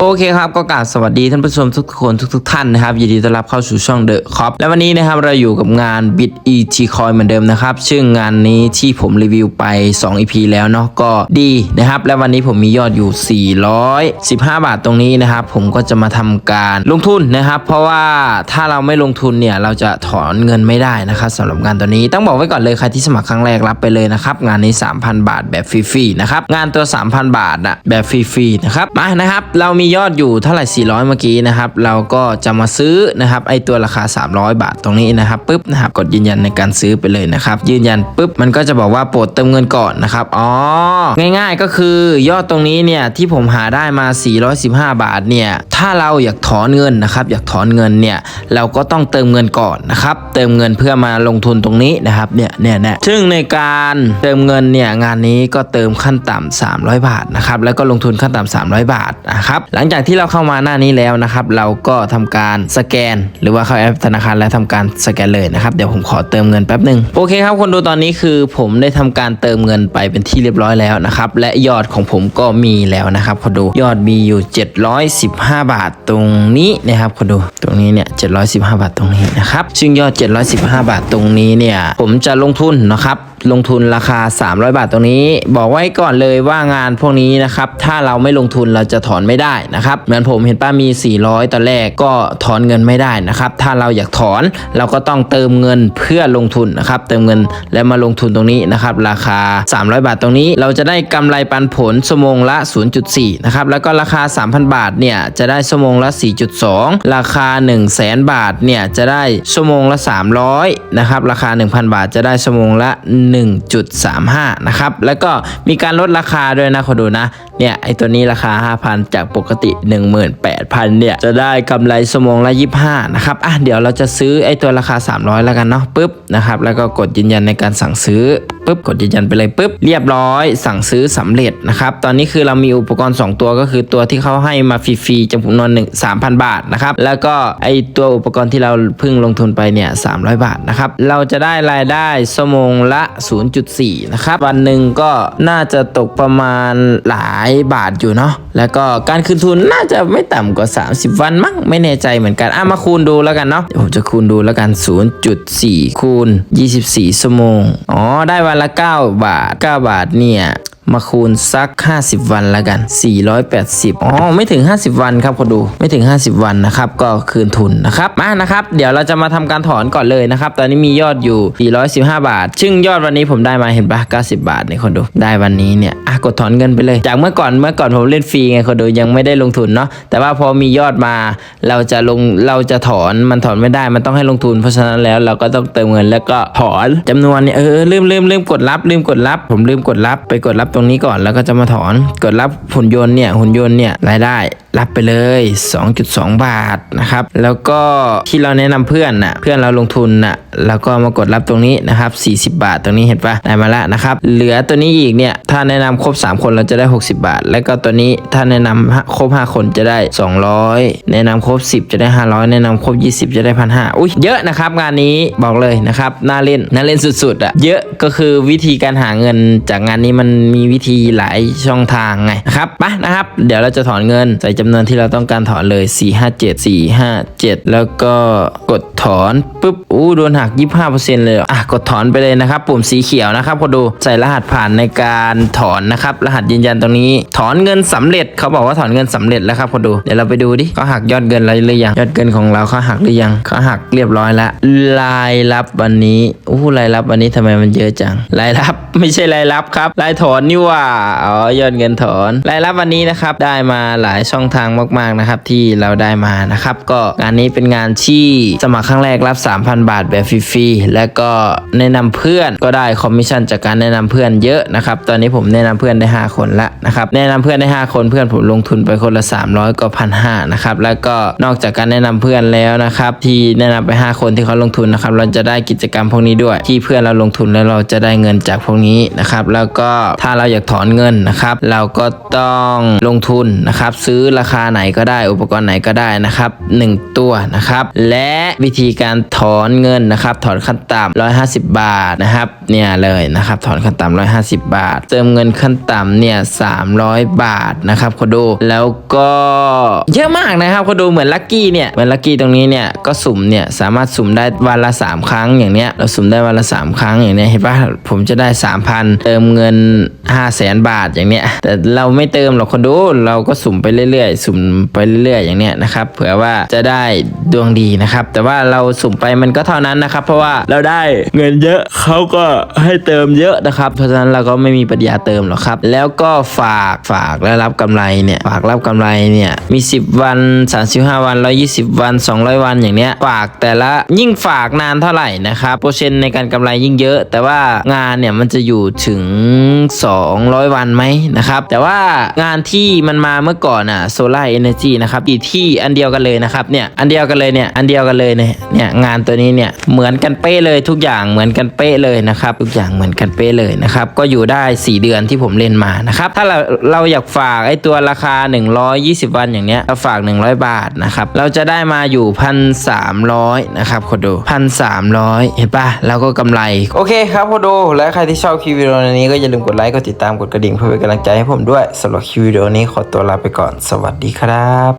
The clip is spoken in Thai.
โอเคครับก็กราบสวัสดีท่านผู้ชมทุกคนทุกๆท่านนะครับยินดีต้อนรับเข้าสู่ช่องเดอะคอปและวันนี้นะครับเราอยู่กับงาน Bit ET Coin เหมือนเดิมนะครับซึ่งงานนี้ที่ผมรีวิวไป 2 EP แล้วเนาะก็ดีนะครับและวันนี้ผมมียอดอยู่ 415 บาทตรงนี้นะครับผมก็จะมาทำการลงทุนนะครับเพราะว่าถ้าเราไม่ลงทุนเนี่ยเราจะถอนเงินไม่ได้นะครับสำหรับงานตัวนี้ต้องบอกไว้ก่อนเลยใครที่สมัครครั้งแรกรับไปเลยนะครับงานนี้ 3,000 บาทแบบฟรีๆนะครับงานตัว 3,000 บาทอะแบบฟรีๆนะครับมานะครับเรามียอดอยู่เท่าไหร่ 400 เมื่อกี้นะครับ เราก็จะมาซื้อนะครับไอตัวราคา 300 บาทตรงนี้นะครับปุ๊บนะครับกดยืนยันในการซื้อไปเลยนะครับ ยืนยันปุ๊บมันก็จะบอกว่าโปรดเติมเงินก่อนนะครับอ๋อง่าย ๆก็คือยอดตรงนี้เนี่ยที่ผมหาได้มา 415 บาทเนี่ยถ้าเราอยากถอนเงินนะครับ อยากถอนเงินเนี่ยเราก็ต้องเติมเงินก่อนนะครับเติมเงินเพื่อมาลงทุนตรงนี้นะครับเนี่ยเนี่ยเนี่ยซึ่งในการเติมเงินเนี่ยงานนี้ก็เติมขั้นต่ำ300 บาทนะครับแล้วก็ลงทุนขั้นต่ำ300 บาทนะครับหลังจากที่เราเข้ามาหน้านี้แล้วนะครับ เราก็ทำการสแกน หรือว่าเข้าแอปธนาคารแล้วทำการสแกนเลยนะครับเดี๋ยวผมขอเติมเงินแป๊บหนึ่งโอเคครับคนดูตอนนี้คือผมได้ทำการเติมเงินไปเป็นที่เรียบร้อยแล้วนะครับและยอดของผมก็มีแล้วนะครับคนดูยอดมีอยู่ 715 บาทตรงนี้นะครับคนดูตรงนี้เนี่ย715 บาทตรงนี้นะครับซึ่งยอด 715 บาทตรงนี้เนี่ยผมจะลงทุนนะครับลงทุนราคา 300 บาทตรงนี้ บอกไว้ก่อนเลยว่างานพวกนี้นะครับถ้าเราไม่ลงทุนเราจะถอนไม่ได้นะครับเหมือนผมเห็นป้ามี 400ตอนแรกก็ถอนเงินไม่ได้นะครับถ้าเราอยากถอนเราก็ต้องเติมเงินเพื่อลงทุนนะครับเติมเงินแล้วมาลงทุนตรงนี้นะครับราคา 300 บาทตรงนี้ เราจะได้กำไรปันผลชั่วโมงละ 0.4นะครับแล้วก็ราคา 3,000 บาทเนี่ยจะได้ชั่วโมงละ 4.2 ราคา 1 0 0 0 0แบาทเนี่ยจะได้ชั่วโมงละ 300นะครับราคา 1,000 บาทจะได้ชั่วโมงละ1.35 นะครับ แล้วก็มีการลดราคาด้วยนะขอดูนะ เนี่ย ไอตัวนี้ราคา 5,000 จากปกติ 18,000 เนี่ย จะได้กำไรชั่วโมงละ 25 นะครับ อะ เดี๋ยวเราจะซื้อไอตัวราคา 300 แล้วกันเนาะปุ๊บนะครับ แล้วก็กดยืนยันในการสั่งซื้อปุ๊บกดยืนยันไปเลยปุ๊บเรียบร้อย สั่งซื้อสำเร็จนะครับ ตอนนี้คือเรามีอุปกรณ์ 2 ตัวก็คือตัวที่เขาให้มาฟรีๆจำนวนหนึ่ง3,000บาทนะครับ แล้วก็ไอตัวอุปกรณ์ที่เราเพิ่งลงทุนไปเนี่ย300บาทนะครับ เราจะได้รายได้ชั่วโมงละ0.4 นะครับ วันหนึ่งก็น่าจะตกประมาณหลายบาทอยู่เนาะแล้วก็การคืนทุนน่าจะไม่ต่ำกว่า 30 วันมั้งไม่แน่ใจเหมือนกันอะมาคูณดูแล้วกันเนาะเดี๋ยวผมจะคูณดูแล้วกัน 0.4 คูณ 24ชั่วโมงอ๋อได้วันละ 9 บาท 9 บาทเนี่ย มาคูณสัก 50 วันล้วกัน 480อ๋อไม่ถึง 50 วันครับคนดูไม่ถึง 50 วันนะครับก็คืนทุนนะครับมานะครับ เดี๋ยวเราจะมาทำการถอนก่อนเลยนะครับ ตอนนี้มียอดอยู่ 415 บาท ซึ่งยอดวันนี้ผมได้มาเห็นปะ90 บาทนี่คนดู ได้วันนี้เนี่ยอะกดถอนเงินไปเลย จากเมื่อก่อนเมื่อก่อนผมเล่นฟรีไงคนดูยังไม่ได้ลงทุนเนาะแต่ว่าพอมียอดมาเราจะลงเราจะถอนมันถอนไม่ได้มันต้องให้ลงทุน เพราะฉะนั้นแล้วเราก็ต้องเติมเงินแล้วก็ถอนจำนวนเนี่ยเออลืมลืมลืมกดรับลืมกดรับ ผมลืมกดรับไปกดรับตรงนี้ก่อนแล้วก็จะมาถอนกดรับหุ่นยนต์เนี่ยหุ่นยนต์เนี่ยรายได้ รับไปเลย 2.2 บาทนะครับ แล้วก็ที่เราแนะนำเพื่อนน่ะเพื่อนเราลงทุนน่ะแล้วก็มากดรับตรงนี้นะครับ40 บาทตรงนี้เห็นปะได้มาแล้วนะครับ เหลือตัวนี้อีกเนี่ยถ้าแนะนำครบ 3 คนเราจะได้ 60 บาท แล้วก็ตัวนี้ถ้าแนะนำครบ 5 คนจะได้ 200 แนะนำครบ 10 จะได้ 500 แนะนำครบ 20 จะได้พันห้าอุ้ยเยอะนะครับงานนี้บอกเลยนะครับน่าเล่นน่าเล่นสุดๆอะเยอะก็คือวิธีการหาเงินจากงานนี้มันมีวิธีหลายช่องทางไงนะครับไปนะครับ เดี๋ยวเราจะถอนเงินใส่จำนวนที่เราต้องการถอนเลย 4 5 7 4 5 7 แล้วก็กดถอนปุ๊บอู้โดนหัก 25%เลยเหรออะกดถอนไปเลยนะครับ ปุ่มสีเขียวนะครับก็ดูใส่รหัสผ่านในการถอนนะครับ รหัสยืนยันตรงนี้ ถอนเงินสำเร็จเขาบอกว่าถอนเงินสำเร็จแล้วครับคนดูเดี๋ยวเราไปดูดิเขาหักยอดเงินอะไรหรือยังยอดเงินของเราเขาหักหรือยังเขาหักเรียบร้อยแล้วรายรับวันนี้อู้รายรับวันนี้ทำไมมันเยอะจังรายรับไม่ใช่รายรับครับรายถอนนี่ว่าอ๋อยอดเงินถอนรายรับวันนี้นะครับได้มาหลายช่องทางมากๆนะครับที่เราได้มานะครับ ก็งานนี้เป็นงานที่สมัครครั้งแรกรับ 3,000 บาทแบบฟรีๆและก็แนะนำเพื่อนก็ได้คอมมิชชั่นจากการแนะนำเพื่อนเยอะนะครับตอนนี้ผมแนะนำเพื่อนได้ 5 คนละนะครับแนะนำเพื่อนได้ 5 คนเพื่อนผมลงทุนไปคนละ 300ก็พันห้านะครับแล้วก็นอกจากการแนะนำเพื่อนแล้วนะครับที่แนะนำไป 5 คนที่เขาลงทุนนะครับเราจะได้กิจกรรมพวกนี้ด้วย ที่เพื่อนเราลงทุนแล้วเราจะได้เงินจากพวกนี้นะครับแล้วก็ถ้าเราอยากถอนเงินนะครับเราก็ต้องลงทุนนะครับซื้อราคาไหนก็ได้ อุปกรณ์ไหนก็ได้นะครับหนึ่งตัวนะครับ และวิธีการถอนเงินนะครับ ถอนขั้นต่ำ150 บาทนะครับเนี่ยเลยนะครับ ถอนขั้นต่ำ150 บาท เติมเงินขั้นต่ำเนี่ย300 บาทนะครับคนดูแล้วก็เยอะมากนะครับคนดูเหมือนลัคกี้เนี่ยเหมือนลัคกี้ตรงนี้เนี่ยก็สุ่มเนี่ยสามารถสุ่มได้วันละ 3 ครั้งอย่างเนี้ยเราสุ่มได้วันละ 3 ครั้งอย่างเนี้ยเห็นปะผมจะได้ 3,000 เติมเงิน 5 0 0แสนบาทอย่างเนี้ยแต่เราไม่เติมหรอกคนดูเราก็สุ่มไปเรื่อยๆ สุ่มไปเรื่อยๆ อย่างเนี้ยนะครับ เผื่อว่าจะได้ดวงดีนะครับ แต่ว่าเราสุ่มไปมันก็เท่านั้นนะครับ เพราะว่าเราได้เงินเยอะเขาก็ให้เติมเยอะนะครับ เพราะฉะนั้นเราก็ไม่มีปัญญาเติมหรอกครับ แล้วก็ฝากฝากและรับกำไรเนี่ยฝากรับกำไรเนี่ยมี 10 วัน 35 วัน 120 วัน 200 วันอย่างเนี้ยฝากแต่ละยิ่งฝากนานเท่าไหร่นะครับเปอร์เซ็นต์ในการกำไรยิ่งเยอะ แต่ว่างานเนี่ยมันจะอยู่ถึง 200 วันไหมนะครับแต่ว่างานที่มันมาเมื่อก่อนอะ Solar Energy นะครับอีกที่อันเดียวกันเลยนะครับเนี่ยอันเดียวกันเลยเนี่ยอันเดียวกันเลยเนี่ยเนี่ยงานตัวนี้เนี่ยเหมือนกันเป๊ะเลยทุกอย่างเหมือนกันเป๊ะเลยนะครับทุกอย่างเหมือนกันเป๊ะเลยนะครับก็อยู่ได้ 4 เดือนที่ผมเล่นมานะครับถ้าเราเราอยากฝากไอ้ตัวราคา 120 วันอย่างเนี้ยเราฝาก 100 บาทนะครับเราจะได้มาอยู่พันสามร้อยนะครับคนดูพันสามร้อยเห็นปะเราก็กำไร โอเคครับคนดูและใครที่ชอบคลิปวิดีโอนี้ก็อย่าลืมกดไลค์กดติดตามกดกระดิ่งเพื่อเป็นกำลังใจให้ผมด้วยสำหรับคลิปวิดีโอนี้ขอตัวลาไปก่อนสวัสดีครับ